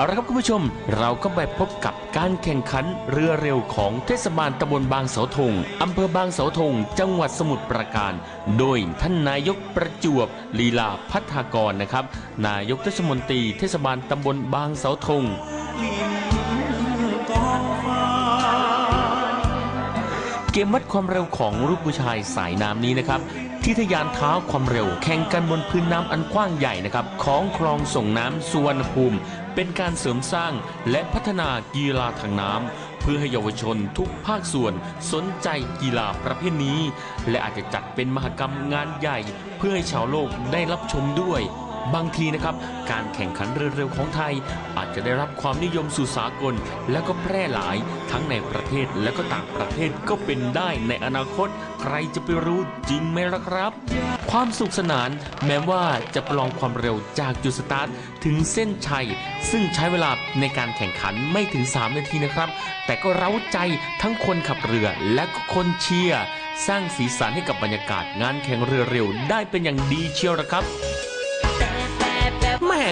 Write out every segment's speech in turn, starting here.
เอาละครับคุณผู้ชม เราก็ไปพบกับการแข่งขันเรือเร็วของเทศบาลตำบลบางเสาธงอำเภอบางเสาธงจังหวัดสมุทรปราการ โดยท่านนายกประจวบลีลาพัฒากรนะครับ นายกเทศมนตรีเทศบาลตำบลบางเสาธงเกมวัดความเร็วของลูกผู้ชายสายน้ำนี้นะครับ ที่ทะยานเท้าความเร็ว แข่งกันบนพื้นน้ำอันกว้างใหญ่นะครับของคลองส่งน้ำสุวรรณภูมิ เป็นการเสริมสร้างและพัฒนากีฬาทางน้ำเพื่อให้เยาวชนทุกภาคส่วนสนใจกีฬาประเภทนี้ และอาจจะจัดเป็นมหกรรมงานใหญ่ เพื่อให้ชาวโลกได้รับชมด้วย บางทีนะครับ การแข่งขันเรือเร็วของไทย อาจจะได้รับความนิยมสู่สากล และก็แพร่หลายทั้งในประเทศและก็ต่างประเทศก็เป็นได้ในอนาคต ใครจะไปรู้จริงไหมล่ะครับ ความสุขสนานแม้ว่าจะประลองความเร็วจากจุดสตาร์ทถึงเส้นชัย ซึ่งใช้เวลาในการแข่งขันไม่ถึง 3 นาทีนะครับ แต่ก็เร้าใจทั้งคนขับเรือและก็คนเชียร์สร้างสีสันให้กับบรรยากาศงานแข่งเรือเร็วได้เป็นอย่างดีเชียวละครับ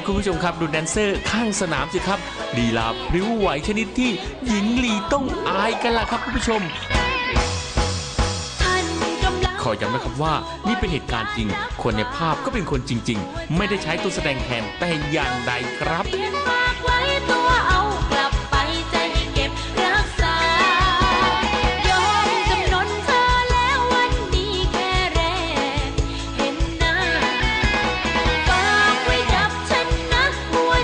คุณผู้ชมครับดูแดนเซอร์ข้างสนามสิครับลีลาพริ้วไหวชนิดที่หญิงลีต้องอายกันล่ะครับคุณผู้ชมขอย้ำนะครับว่านี่เป็นเหตุการณ์จริง คนในภาพก็เป็นคนจริง ๆ ไม่ได้ใช้ตัวแสดงแทนแต่อย่างใดครับ